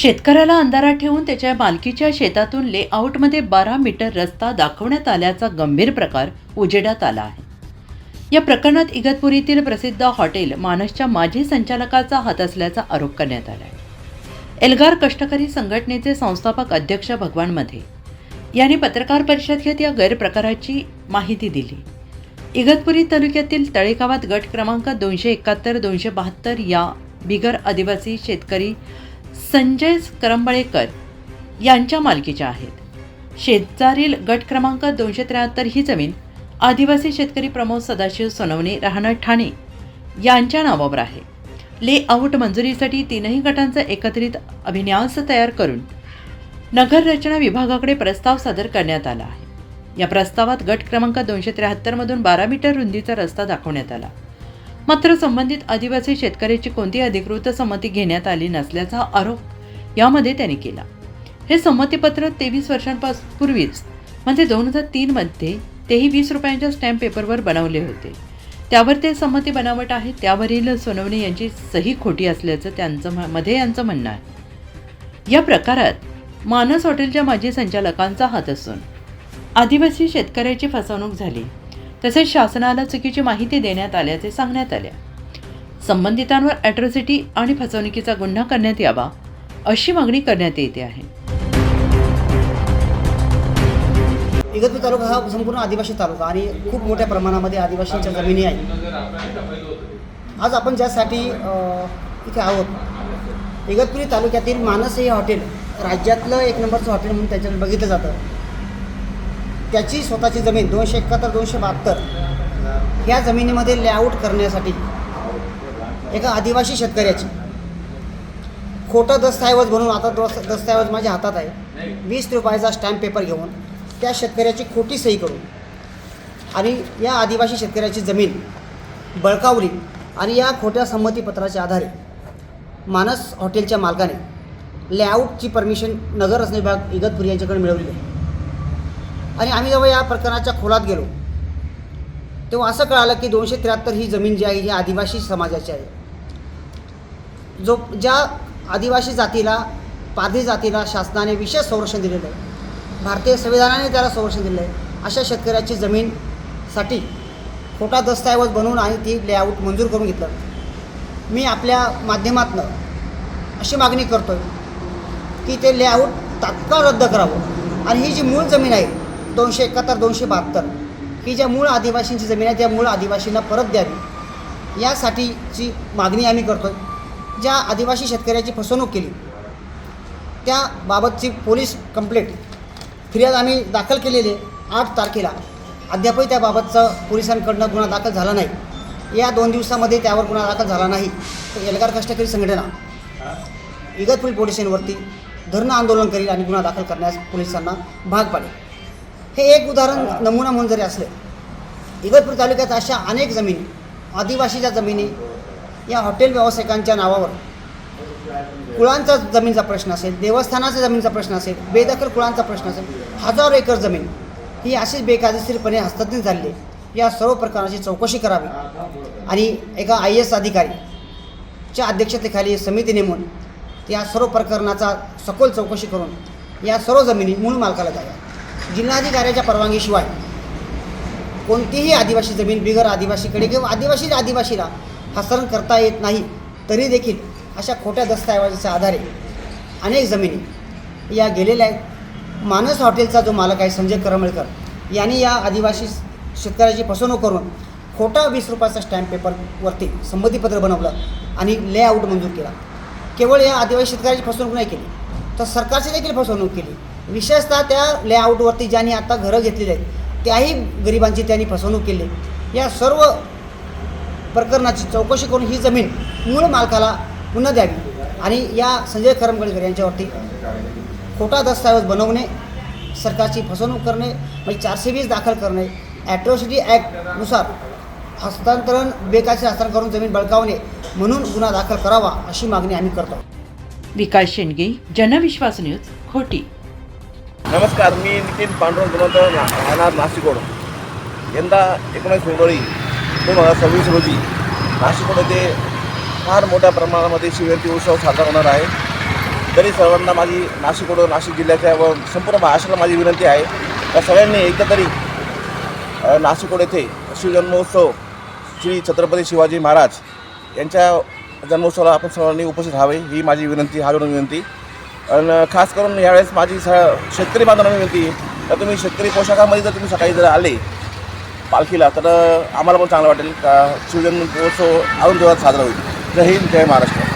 शेतकऱ्याला अंधारात ठेवून त्याच्या मालकीच्या शेतातून लेआउटमध्ये बारा मीटर रस्ता दाखवण्यात आल्याचा गंभीर प्रकार उजेडात आला आहे. या प्रकरणात इगतपुरीतील प्रसिद्ध हॉटेल मानसच्या माजी संचालकाचा हात असल्याचा आरोप करण्यात आला आहे. एल्गार कष्टकरी संघटनेचे संस्थापक अध्यक्ष भगवानमध्ये यांनी पत्रकार परिषद घेत या गैरप्रकाराची माहिती दिली. इगतपुरी तालुक्यातील तळेगावात गट क्रमांक दोनशे एकाहत्तर दोनशे बहात्तर या बिगर आदिवासी शेतकरी संजय करंबळेकर यांच्या मालकीच्या आहेत. शेजारील गट क्रमांक दोनशे त्र्याहत्तर ही जमीन आदिवासी शेतकरी प्रमोद सदाशिव सोनवणे राहणार ठाणे यांच्या नावावर आहे. लेआउट मंजुरीसाठी तीनही गटांचा एकत्रित अभिन्यास तयार करून नगर रचना विभागाकडे प्रस्ताव सादर करण्यात आला आहे. या प्रस्तावात गट क्रमांक दोनशे त्र्याहत्तरमधून बारा मीटर रुंदीचा रस्ता दाखवण्यात आला. मात्र संबंधित आदिवासी शेतकऱ्याची कोणती अधिकृत संमती घेण्यात आली नसल्याचा आरोप यामध्ये त्यांनी केला. हे संमतीपत्र तेवीस वर्षांपूर्वीच म्हणजे दोन हजार तीनमध्ये तेही वीस रुपयांच्या स्टॅम्प पेपरवर बनवले होते. त्यावर ते संमती बनावट आहे त्यावरील सोनवणे यांची सही खोटी असल्याचं त्यांचं मध्ये यांचं म्हणणं आहे. या प्रकारात मानस हॉटेलच्या माजी संचालकांचा हात असून आदिवासी शेतकऱ्याची फसवणूक झाली. तसेच शासनाला चुकीची माहिती देण्यात आल्याचे सांगण्यात आल्या संबंधितांवर ॲट्रॉसिटी आणि फसवणुकीचा गुन्हा करण्यात यावा अशी मागणी करण्यात येते आहे. इगतपूर तालुका हा संपूर्ण आदिवासी तालुका आणि खूप मोठ्या प्रमाणामध्ये आदिवासींच्या जमिनी आहेत. आज आपण ज्यासाठी इथे आहोत इगतपुरी तालुक्यातील मानस हे हॉटेल राज्यातलं एक नंबरचं हॉटेल म्हणून त्याच्यात बघितलं जातं. त्याची स्वतःची जमीन दोनशे एकाहत्तर दोनशे बहात्तर ह्या जमिनीमध्ये लेआउट करण्यासाठी एका आदिवासी शेतकऱ्याची. खोटं दस्तऐवज बनवून आता दस दस्तऐवज माझ्या हातात आहे. वीस रुपयाचा स्टॅम्प पेपर घेऊन त्या शेतकऱ्याची खोटी सही करून आणि या आदिवासी शेतकऱ्याची जमीन बळकावली आणि या खोट्या संमतीपत्राच्या आधारे मानस हॉटेलच्या मालकाने लेआउटची परमिशन नगर रचना विभाग इगतपुरी यांच्याकडे मिळवली आहे. आणि आम्ही जेव्हा या प्रकरणाच्या खोलात गेलो तेव्हा असं कळालं की दोनशे त्र्याहत्तर ही जमीन जी आहे ही आदिवासी समाजाची आहे. जो ज्या आदिवासी जातीला पारधी जातीला शासनाने विशेष संरक्षण दिलेलं आहे भारतीय संविधानाने त्याला संरक्षण दिलं आहे अशा शेतकऱ्याची जमीनसाठी खोटा दस्तऐवज बनवून आणि ती लेआउट मंजूर करून घेतलं. मी आपल्या माध्यमातनं अशी मागणी करतो आहे की ते लेआउट तात्काळ रद्द करावं. आणि ही जी मूळ जमीन आहे दोनशे एकाहत्तर दोनशे बहात्तर. ही ज्या मूळ आदिवासींची जमीन आहे त्या मूळ आदिवासींना परत द्यावी. यासाठीची मागणी आम्ही करतो आहे ज्या आदिवासी शेतकऱ्याची फसवणूक केली त्याबाबतची पोलीस कंप्लेंट फिर्याद आम्ही दाखल केलेली आठ तारखेला. अद्यापही त्याबाबतचा पोलिसांकडनं गुन्हा दाखल झाला नाही. या दोन दिवसामध्ये त्यावर गुन्हा दाखल झाला नाही. तर एल्गार कष्टकरी संघटना. इगतपुरी पोलीस स्टेशनवरती धरणं आंदोलन करील आणि गुन्हा दाखल करण्यास पोलिसांना भाग पाडेल. हे एक उदाहरण नमुना म्हणून जरी असले इगतपूर तालुक्यात अशा अनेक जमिनी आदिवासीच्या जमिनी या हॉटेल व्यावसायिकांच्या नावावर कुळांचा जमीनचा प्रश्न असेल देवस्थानाचा जमीनचा प्रश्न असेल बेदखल कुळांचा प्रश्न असेल हजारो एकर जमीन ही अशीच बेकायदेशीरपणे हस्तांतरित झालेली आहे. या सर्व प्रकाराची चौकशी करावी आणि एका आय एस अधिकारीच्या अध्यक्षतेखाली समिती नेमून या सर्व प्रकरणाचा सखोल चौकशी करून या सर्व जमिनी मूळ मालकाला द्याव्या जिल्हाधिकाऱ्याच्या परवानगीशिवाय कोणतीही आदिवासी जमीन बिगर आदिवासीकडे किंवा आदिवासी आदिवासीला हस्तांतरण करता येत नाही तरी देखील अशा खोट्या दस्तऐवजाच्या आधारे अनेक जमिनी या गेलेल्या आहेत. मानस हॉटेलचा जो मालक आहे संजय करमळकर यांनी या आदिवासी शेतकऱ्याची फसवणूक करून खोटा वीस रुपयाचा स्टॅम्प पेपरवरती संमतीपत्र बनवलं आणि लेआउट मंजूर केला. केवळ या आदिवासी शेतकऱ्याची फसवणूक नाही केली तर सरकारची देखील फसवणूक केली. विशेषतः त्या लेआउटवरती ज्यांनी आता घरं घेतलेली आहेत त्याही गरिबांची त्यांनी फसवणूक केली. या सर्व प्रकरणाची चौकशी करून ही जमीन मूळ मालकाला पुन्हा द्यावी आणि या संजय करमगडकर यांच्यावरती खोटा दस्तऐवज बनवणे सरकारची फसवणूक करणे म्हणजे चारशे वीस दाखल करणे ॲट्रॉसिटी ॲक्टनुसार हस्तांतरण बेकायदेशीर हस्तांतरण करून जमीन बळकावणे म्हणून गुन्हा दाखल करावा अशी मागणी आम्ही करतो. विकास शेंडगे जनविश्वास न्यूज खोटी. नमस्कार मी नितीन पांडुरंग गुणवंत ना राहणार नाशिकोड यंदा एकोणीस फेब्रुवारी दोन हजार सव्वीस रोजी नाशिकोड येथे फार मोठ्या प्रमाणामध्ये शिवजयंती उत्सव साजरा होणार आहे. तरी सर्वांना माझी नाशिकोड नाशिक जिल्ह्याच्या व संपूर्ण महाराष्ट्राला माझी विनंती आहे त्या सगळ्यांनी एकदा तरी नाशिकोड येथे शिवजन्मोत्सव श्री छत्रपती शिवाजी महाराज यांच्या जन्मोत्सवाला आपण सर्वांनी उपस्थित राहावे ही माझी विनंती हा विनंती. आणि खास करून यावेळेस माझी स शेतकरी बांधवांना विनंती तर तुम्ही शेतकरी पोशाखामध्ये जर तुम्ही सकाळी जर आले पालखीला तर आम्हाला पण चांगलं वाटेल. का शिवजन्मोत्सव अजून जोरात साजरा होईल. जय हिंद जय महाराष्ट्र.